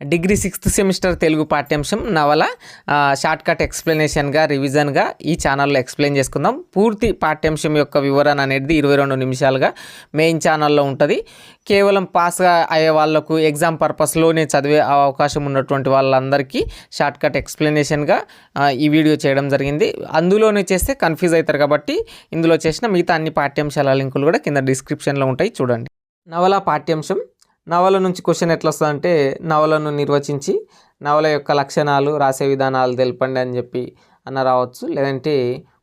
Degree sixth semester Telugu పాఠ్యాంశం నవల short cut ఎక్స్ప్లెనేషన్గా రివిజన్గా ఈ ఛానల్లో ఎక్స్ప్లెయిన్ చేసుకుందాం. పూర్తి పాఠ్యాంశం యొక్క వివరణ అనేది ఇరవై రెండు నిమిషాలుగా మెయిన్ ఛానల్లో ఉంటుంది. కేవలం పాస్ అయ్యే వాళ్ళకు ఎగ్జామ్ పర్పస్లోనే చదివే అవకాశం ఉన్నటువంటి వాళ్ళందరికీ షార్ట్ కట్ ఎక్స్ప్లెనేషన్గా ఈ వీడియో చేయడం జరిగింది. అందులోనే చేస్తే కన్ఫ్యూజ్ అవుతారు కాబట్టి ఇందులో చేసిన మిగతా అన్ని పాఠ్యాంశాల లింకులు కూడా కింద డిస్క్రిప్షన్లో ఉంటాయి. చూడండి. నవల పాఠ్యాంశం నవల నుంచి క్వశ్చన్ ఎట్లా వస్తుందంటే నవలను నిర్వచించి నవల యొక్క లక్షణాలు రాసే విధానాలు తెలపండి అని చెప్పి అన్న రావచ్చు. లేదంటే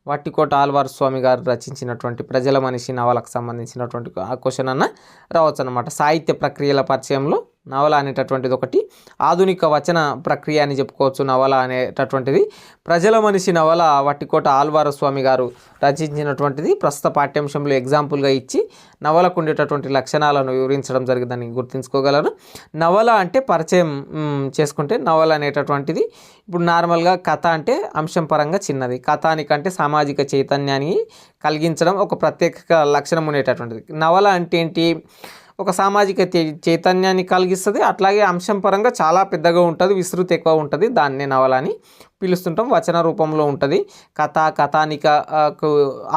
వట్టికోట ఆల్వార్ స్వామి గారు రచించినటువంటి ప్రజల మనిషి నవలకు సంబంధించినటువంటి ఆ క్వశ్చన్ అన్న రావచ్చు అనమాట సాహిత్య ప్రక్రియల పరిచయంలో నవల అనేటటువంటిది ఒకటి. ఆధునిక వచన ప్రక్రియ అని చెప్పుకోవచ్చు నవల అనేటటువంటిది. ప్రజల మనిషి నవల వట్టికోట ఆల్వార స్వామి గారు రచించినటువంటిది. ప్రస్తుత పాఠ్యాంశంలో ఎగ్జాంపుల్గా ఇచ్చి నవలకు ఉండేటటువంటి లక్షణాలను వివరించడం జరిగిందని గుర్తుంచుకోగలరు నవల అంటే పరిచయం చేసుకుంటే నవల అనేటటువంటిది. ఇప్పుడు నార్మల్గా కథ అంటే అంశం పరంగా చిన్నది. కథానికంటే సామాజిక చైతన్యాన్ని కలిగించడం ఒక ప్రత్యేక లక్షణం ఉండేటటువంటిది. నవల అంటే ఏంటి? ఒక సామాజిక చైతన్యాన్ని కలిగిస్తుంది. అట్లాగే అంశం పరంగా చాలా పెద్దగా ఉంటుంది విస్తృతి ఎక్కువ ఉంటుంది. దాన్నే నవల అని పిలుస్తుంటాం. వచన రూపంలో ఉంటుంది. కథ కథానికకు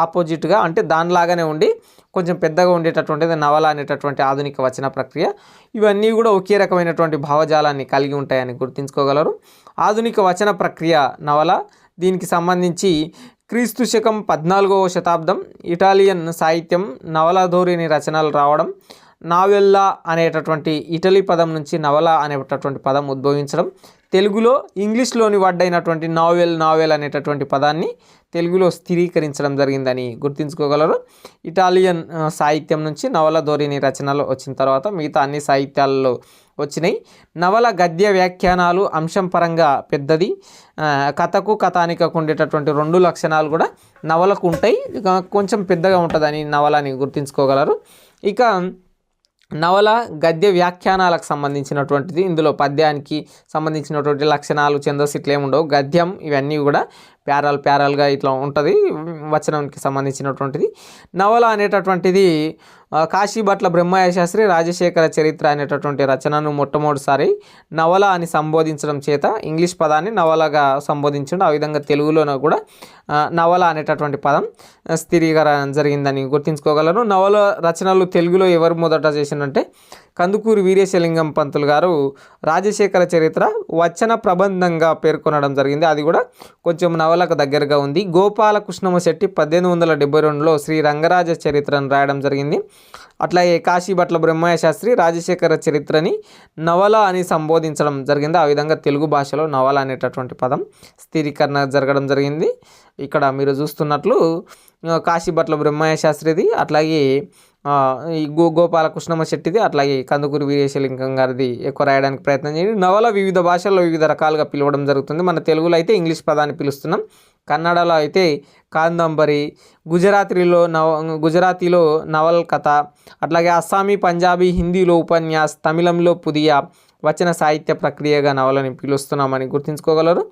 ఆపోజిట్గా అంటే దానిలాగానే ఉండి కొంచెం పెద్దగా ఉండేటటువంటిది నవల అనేటటువంటి ఆధునిక వచన ప్రక్రియ. ఇవన్నీ కూడా ఒకే రకమైనటువంటి భావజాలాన్ని కలిగి ఉంటాయని గుర్తుంచుకోగలరు. ఆధునిక వచన ప్రక్రియ నవల దీనికి సంబంధించి క్రీస్తు శకం పద్నాలుగవ శతాబ్దం ఇటాలియన్ సాహిత్యం నవల ధోరణి రచనలు రావడం నావెల్లా అనేటటువంటి ఇటలీ పదం నుంచి నవల అనేటటువంటి పదం ఉద్భవించడం. తెలుగులో ఇంగ్లీష్లోని వడ్డైనటువంటి నావెల్ నావెల్ అనేటటువంటి పదాన్ని తెలుగులో స్థిరీకరించడం జరిగిందని గుర్తుంచుకోగలరు. ఇటాలియన్ సాహిత్యం నుంచి నవల ధోరణి రచనలు వచ్చిన తర్వాత మిగతా అన్ని సాహిత్యాలలో వచ్చినాయి. నవల గద్య వ్యాఖ్యానాలు అంశం పరంగా పెద్దది. కథకు కథానికకు ఉండేటటువంటి రెండు లక్షణాలు కూడా నవలకు ఉంటాయి. ఇక కొంచెం పెద్దగా ఉంటుందని నవలని గుర్తుంచుకోగలరు. ఇక నవల గద్య వ్యాఖ్యానాలకు సంబంధించినటువంటిది. ఇందులో పద్యానికి సంబంధించినటువంటి లక్షణాలు ఛందస్సు ఇట్లేముండవు. ఏమి ఉండవు గద్యం ఇవన్నీ కూడా ప్యారల్ ప్యారల్గా ఇట్లా ఉంటుంది వచనానికి సంబంధించినటువంటిది. నవల అనేటటువంటిది కాశీ కాశీభట్ల బ్రహ్మయ్య శాస్త్రి రాజశేఖర చరిత్ర అనేటటువంటి రచనను మొట్టమొదటిసారి నవల అని సంబోధించడం చేత ఇంగ్లీష్ పదాన్ని నవలగా సంబోధించడం. ఆ విధంగా తెలుగులోనూ కూడా నవల అనేటటువంటి పదం స్థిరీకరణ జరిగిందని గుర్తుంచుకోగలను. నవల రచనలు తెలుగులో ఎవరు మొదట చేసిందంటే కందుకూరి వీరేశలింగం పంతులు గారు రాజశేఖర చరిత్ర వచన ప్రబంధంగా పేర్కొనడం జరిగింది. అది కూడా కొంచెం నవల నవలకు దగ్గరగా ఉంది. గోపాలకృష్ణమ శెట్టి పద్దెనిమిది వందల డెబ్బై రెండులో శ్రీ రంగరాజ చరిత్రను రాయడం జరిగింది. అట్లాగే కాశీభట్ల బ్రహ్మయ్య శాస్త్రి రాజశేఖర చరిత్రని నవల అని సంబోధించడం జరిగింది. ఆ విధంగా తెలుగు భాషలో నవల అనేటటువంటి పదం స్థిరీకరణ జరగడం జరిగింది. ఇక్కడ మీరు చూస్తున్నట్లు కాశీభట్ల బ్రహ్మయ్య శాస్త్రిది అట్లాగే ఈ గో గోపాలకృష్ణమ్మ శెట్టిది అట్లాగే కందుకూరి వీరేశలింగం గారిది ఎక్కువ రాయడానికి ప్రయత్నం చేయండి నవల వివిధ భాషల్లో వివిధ రకాలుగా పిలవడం జరుగుతుంది. మన తెలుగులో అయితే ఇంగ్లీష్ పదాన్ని పిలుస్తున్నాం. కన్నడలో అయితే కాందంబరి గుజరాతీలో నవ గుజరాతీలో నవల్ కథ అట్లాగే అస్సామీ పంజాబీ హిందీలో ఉపన్యాస్ తమిళంలో పుదియా వచన సాహిత్య ప్రక్రియగా నవలని పిలుస్తున్నామని గుర్తుంచుకోగలరు.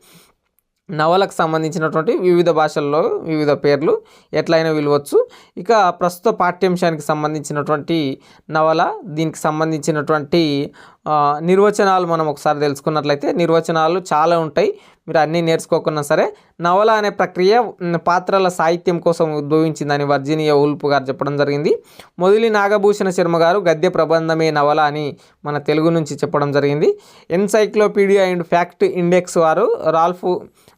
నవలకు సంబంధించినటువంటి వివిధ భాషల్లో వివిధ పేర్లు ఎట్లయినా విలువచ్చు. ఇక ప్రస్తుత పాఠ్యాంశానికి సంబంధించినటువంటి నవల దీనికి సంబంధించినటువంటి నిర్వచనాలు మనం ఒకసారి తెలుసుకున్నట్లయితే నిర్వచనాలు చాలా ఉంటాయి. మీరు అన్నీ నేర్చుకోకున్నా సరే నవల అనే ప్రక్రియ పాత్రల సాహిత్యం కోసం ఉద్భవించిందని వర్జీనియా ఉల్పు గారు చెప్పడం జరిగింది. మొదలి నాగభూషణ శర్మ గారు గద్య ప్రబంధమే నవల అని మన తెలుగు నుంచి చెప్పడం జరిగింది. ఎన్సైక్లోపీడియా అండ్ ఫ్యాక్ట్ ఇండెక్స్ వారు రాల్ఫ్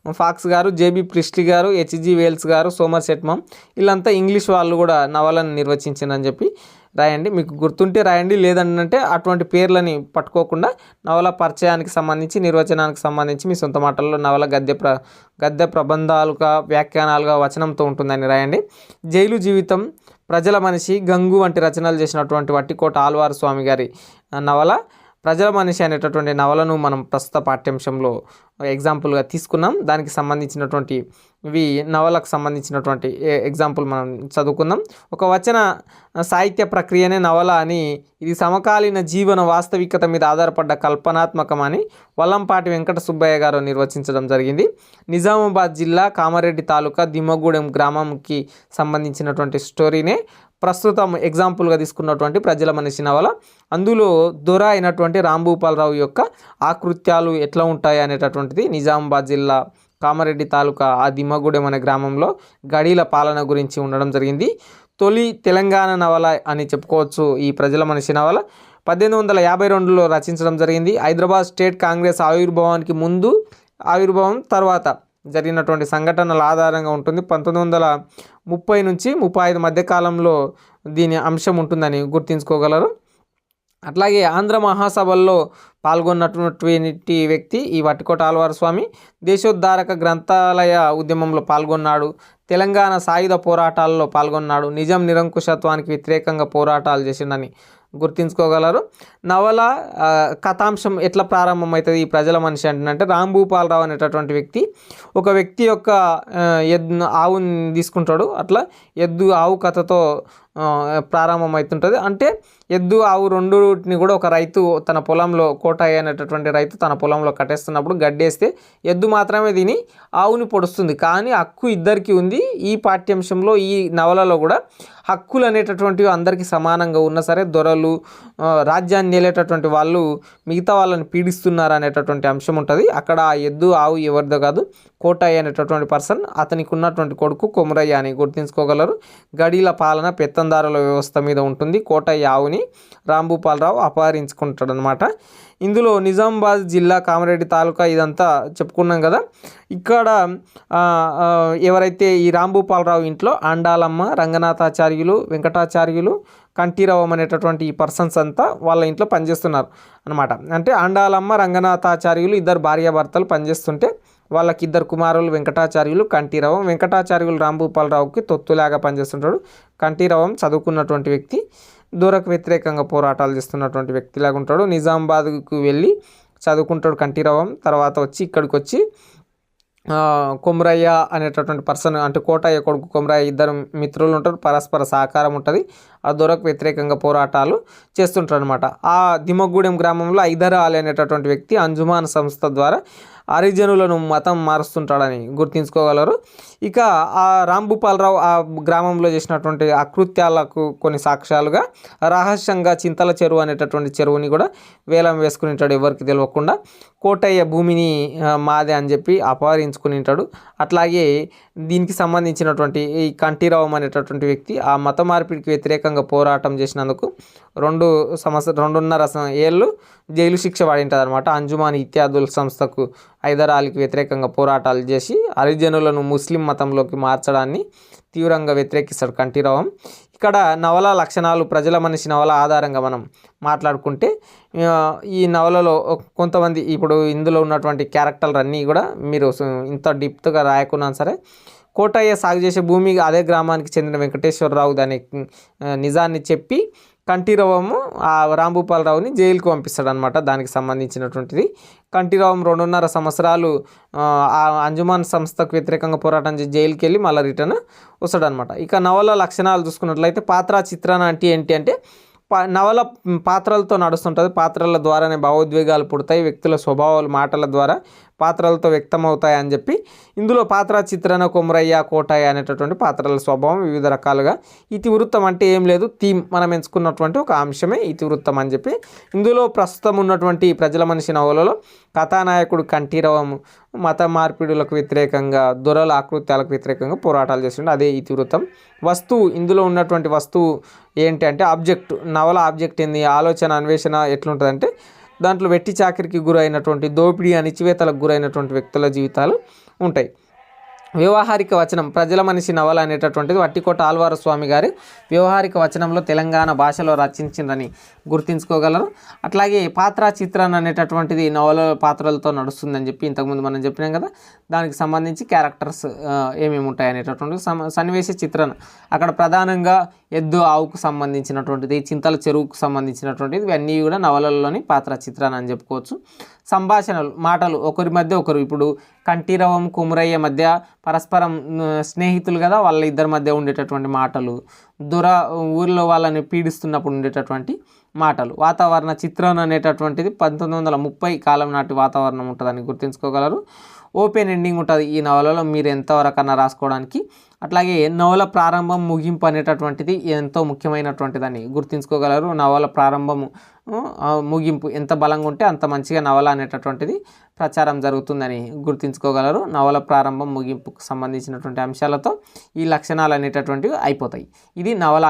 ఫాక్స్ గారు జేబీ ప్రిస్లీ గారు హెచ్జి వేల్స్ గారు సోమర్ శెట్మం వీళ్ళంతా ఇంగ్లీష్ వాళ్ళు కూడా నవలను నిర్వచించిందని చెప్పి రాయండి. మీకు గుర్తుంటే రాయండి. లేదంటే అటువంటి పేర్లని పట్టుకోకుండా నవల పరిచయానికి సంబంధించి నిర్వచనానికి సంబంధించి మీ సొంత మాటల్లో నవల గద్య ప్ర గద్య ప్రబంధాలుగా వ్యాఖ్యానాలుగా వచనంతో ఉంటుందని రాయండి. జైలు జీవితం ప్రజల మనిషి గంగు వంటి రచనలు చేసినటువంటి వట్టికోట ఆల్వారు స్వామి గారి నవల. ప్రజల మనిషి అనేటటువంటి నవలను మనం ప్రస్తుత పాఠ్యాంశంలో ఎగ్జాంపుల్గా తీసుకున్నాం. దానికి సంబంధించినటువంటి ఇవి నవలకు సంబంధించినటువంటి ఎగ్జాంపుల్ మనం చదువుకుందాం. ఒక వచన సాహిత్య ప్రక్రియనే నవల అని ఇది సమకాలీన జీవన వాస్తవికత మీద ఆధారపడ్డ కల్పనాత్మకం అని వల్లంపాటి వెంకట సుబ్బయ్య గారు నిర్వచించడం జరిగింది. నిజామాబాద్ జిల్లా కామారెడ్డి తాలూకా దిమ్మగూడెం గ్రామంకి సంబంధించినటువంటి స్టోరీనే ప్రస్తుతం ఎగ్జాంపుల్గా తీసుకున్నటువంటి ప్రజల మనిషి నవల. అందులో దొర అయినటువంటి రాంభూపాలరావు యొక్క ఆకృత్యాలు ఎట్లా ఉంటాయి అనేటటువంటిది నిజామాబాద్ జిల్లా కామారెడ్డి తాలూకా ఆ దిమ్మగూడెం అనే గ్రామంలో గడీల పాలన గురించి ఉండడం జరిగింది. తొలి తెలంగాణ నవల అని చెప్పుకోవచ్చు ఈ ప్రజల మనిషి నవల. పద్దెనిమిది వందల యాభై రెండులో రచించడం జరిగింది. హైదరాబాద్ స్టేట్ కాంగ్రెస్ ఆవిర్భావానికి ముందు ఆవిర్భావం తర్వాత జరిగినటువంటి సంఘటనల ఆధారంగా ఉంటుంది. పంతొమ్మిది వందల ముప్పై నుంచి ముప్పై ఐదు మధ్య కాలంలో దీని అంశం ఉంటుందని గుర్తుంచుకోగలరు. అట్లాగే ఆంధ్ర మహాసభల్లో పాల్గొన్నటువంటి వ్యక్తి ఈ వట్టికోట ఆల్వార్ స్వామి దేశోద్ధారక గ్రంథాలయ ఉద్యమంలో పాల్గొన్నాడు. తెలంగాణ సాయుధ పోరాటాల్లో పాల్గొన్నాడు. నిజం నిరంకుశత్వానికి వ్యతిరేకంగా పోరాటాలు చేసిండని గుర్తుంచుకోగలరు. నవల కథాంశం ఎట్లా ప్రారంభమవుతుంది? ఈ ప్రజల మనిషి అంటే రాంభూపాలరావు అనేటటువంటి వ్యక్తి ఒక వ్యక్తి యొక్క ఎద్దు ఆవుని తీసుకుంటాడు. అట్లా ఎద్దు ఆవు కథతో ప్రారంభమవుతుంటుంది అంటే ఎద్దు ఆవు రెండుని కూడా ఒక రైతు తన పొలంలో కోటాయి అనేటటువంటి రైతు తన పొలంలో కట్టేస్తున్నప్పుడు గడ్డేస్తే ఎద్దు మాత్రమే తిని ఆవుని పొడుస్తుంది. కానీ హక్కు ఇద్దరికి ఉంది. ఈ పాఠ్యాంశంలో ఈ నవలలో కూడా హక్కులు అనేటటువంటివి అందరికీ సమానంగా ఉన్నా సరే దొరలు రాజ్యాన్ని నేలేటటువంటి వాళ్ళు మిగతా వాళ్ళని పీడిస్తున్నారు అనేటటువంటి అంశం ఉంటుంది. అక్కడ ఆ ఎద్దు ఆవు ఎవరిదో కాదు కోటాయి అనేటటువంటి పర్సన్ అతనికి ఉన్నటువంటి కొడుకు కొమరయ్య అని గుర్తుంచుకోగలరు. గడీల పాలన పెత్తందారుల వ్యవస్థ మీద ఉంటుంది. కోటయ్య ఆవుని రాంభూపాలరావు అపహరించుకుంటాడు అనమాట ఇందులో నిజామాబాద్ జిల్లా కామారెడ్డి తాలూకా ఇదంతా చెప్పుకున్నాం కదా. ఇక్కడ ఎవరైతే ఈ రాంభూపాలరావు ఇంట్లో అండాలమ్మ రంగనాథాచార్యులు వెంకటాచార్యులు కంఠీరవం అనేటటువంటి ఈ పర్సన్స్ అంతా వాళ్ళ ఇంట్లో పనిచేస్తున్నారు అనమాట అంటే అండాలమ్మ రంగనాథాచార్యులు ఇద్దరు భార్యాభర్తలు పనిచేస్తుంటే వాళ్ళకి ఇద్దరు కుమారులు వెంకటాచార్యులు కంఠీరవం వెంకటాచార్యులు రాంభూపాలరావుకి తొత్తులాగా పనిచేస్తుంటాడు. కంఠీరవం చదువుకున్నటువంటి వ్యక్తి దూరకు వ్యతిరేకంగా పోరాటాలు చేస్తున్నటువంటి వ్యక్తిలాగా ఉంటాడు. నిజామాబాద్కు వెళ్ళి చదువుకుంటాడు కంఠీరవం తర్వాత వచ్చి ఇక్కడికి వచ్చి ఆ, కొమరయ్య అనేటటువంటి పర్సన్ అంటే కోటయ్య కొడుకు కొమరయ్య ఇద్దరు మిత్రులు ఉంటారు. పరస్పర సహకారం ఉంటుంది. ఆ దొరకు వ్యతిరేకంగా పోరాటాలు చేస్తుంటారు అనమాట ఆ దిమగూడెం గ్రామంలో ఐదరాలి అనేటటువంటి వ్యక్తి అంజుమాన్ సంస్థ ద్వారా హరిజనులను మతం మారుస్తుంటాడని గుర్తుంచుకోగలరు. ఇక ఆ రాంభూపాలరావు ఆ గ్రామంలో చేసినటువంటి అకృత్యాలకు కొన్ని సాక్ష్యాలుగా రహస్యంగా చింతల చెరువు అనేటటువంటి చెరువుని కూడా వేలం వేసుకుని ఉంటాడు ఎవరికి తెలియకుండా కోటయ్య భూమిని మాదే అని చెప్పి అపహరించుకుని ఉంటాడు అట్లాగే దీనికి సంబంధించినటువంటి ఈ కంటిరావం అనేటటువంటి వ్యక్తి ఆ మత మార్పిడికి వ్యతిరేకంగా పోరాటం చేసినందుకు రెండు సంవత్సరం రెండున్నర సం- ఏళ్ళు జైలు శిక్ష పడింటుంది అనమాట అంజుమాన్ ఇత్యాదుల సంస్థకు హైదరాలీకి వ్యతిరేకంగా పోరాటాలు చేసి హరిజనులను ముస్లిం మతంలోకి మార్చడాన్ని తీవ్రంగా వ్యతిరేకిస్తాడు కంఠీరవం. ఇక్కడ నవల లక్షణాలు ప్రజల మనిషి నవల ఆధారంగా మనం మాట్లాడుకుంటే ఈ నవలలో కొంతమంది ఇప్పుడు ఇందులో ఉన్నటువంటి క్యారెక్టర్లు అన్నీ కూడా మీరు ఇంత డిప్త్గా రాయకున్నా సరే కోటయ్య సాగు చేసే భూమి అదే గ్రామానికి చెందిన వెంకటేశ్వరరావు దాని నిజాన్ని చెప్పి కంటిరవము ఆ రాంభూపాలరావుని జైలుకు పంపిస్తాడు అనమాట దానికి సంబంధించినటువంటిది. కంటిరవం రెండున్నర సంవత్సరాలు ఆ, అంజుమాన్ సంస్థకు వ్యతిరేకంగా పోరాటం చేసి జైలుకి వెళ్ళి మళ్ళీ రిటర్న్ వస్తాడనమాట ఇక నవల లక్షణాలు చూసుకున్నట్లయితే పాత్ర చిత్రణ అంటే ఏంటి అంటే నవల పాత్రలతో నడుస్తుంటుంది. పాత్రల ద్వారానే భావోద్వేగాలు పుడతాయి. వ్యక్తుల స్వభావాలు మాటల ద్వారా పాత్రలతో వ్యక్తమవుతాయి అని చెప్పి ఇందులో పాత్ర చిత్రణ కొమరయ్య కోటయ్య అనేటటువంటి పాత్రల స్వభావం వివిధ రకాలుగా ఇతివృత్తం అంటే ఏం లేదు. థీమ్ మనం ఎంచుకున్నటువంటి ఒక అంశమే ఇతివృత్తం అని చెప్పి ఇందులో ప్రస్తుతం ఉన్నటువంటి ప్రజల మనిషి నవలలో కథానాయకుడు కంఠీరవం మత మార్పిడులకు వ్యతిరేకంగా దొరల ఆకృత్యాలకు వ్యతిరేకంగా పోరాటాలు చేస్తుండే అదే ఇతివృత్తం. వస్తువు ఇందులో ఉన్నటువంటి వస్తువు ఏంటి అంటే ఆబ్జెక్ట్ నవల ఆబ్జెక్ట్ ఏంది ఆలోచన అన్వేషణ ఎట్లుంటుందంటే దాంట్లో వెట్టి చాకరికి గురైనటువంటి దోపిడీ అణిచివేతలకు గురైనటువంటి వ్యక్తుల జీవితాలు ఉంటాయి. వ్యవహారిక వచనం ప్రజల మనిషి నవల అనేటటువంటిది వట్టికోట ఆల్వార స్వామి గారి వ్యవహారిక వచనంలో తెలంగాణ భాషలో రచించిందని గుర్తించుకోగలరు. అట్లాగే పాత్ర చిత్రన్ అనేటటువంటిది నవల పాత్రలతో నడుస్తుందని చెప్పి ఇంతకుముందు మనం చెప్పినాం కదా దానికి సంబంధించి క్యారెక్టర్స్ ఏమేమి ఉంటాయి అనేటటువంటి సన్నివేశ చిత్రణ అక్కడ ప్రధానంగా ఎద్దు ఆవుకు సంబంధించినటువంటిది చింతల చెరువుకు సంబంధించినటువంటిది ఇవన్నీ కూడా నవలల్లోని పాత్ర చిత్రణ అని చెప్పుకోవచ్చు. సంభాషణలు మాటలు ఒకరి మధ్య ఒకరు ఇప్పుడు కంఠీరవం కుమరయ్య మధ్య పరస్పరం స్నేహితులు కదా వాళ్ళ ఇద్దరి మధ్య ఉండేటటువంటి మాటలు దూర ఊర్లో వాళ్ళని పీడిస్తున్నప్పుడు ఉండేటటువంటి మాటలు. వాతావరణ చిత్రణ అనేటటువంటిది పంతొమ్మిది వందల ముప్పై కాలం నాటి వాతావరణం ఉంటుందని గుర్తుంచుకోగలరు. ఓపెన్ ఎండింగ్ ఉంటుంది ఈ నవలలో మీరు ఎంతవరకన్నా రాసుకోవడానికి అట్లాగే నవల ప్రారంభం ముగింపు అనేటటువంటిది ఎంతో ముఖ్యమైనటువంటిదని గుర్తుంచుకోగలరు. నవల ప్రారంభము ముగింపు ఎంత బలంగా ఉంటే అంత మంచిగా నవల అనేటటువంటిది ప్రచారం జరుగుతుందని గుర్తుంచుకోగలరు. నవల ప్రారంభం ముగింపుకు సంబంధించినటువంటి అంశాలతో ఈ లక్షణాలు అనేటటువంటివి అయిపోతాయి. ఇది నవల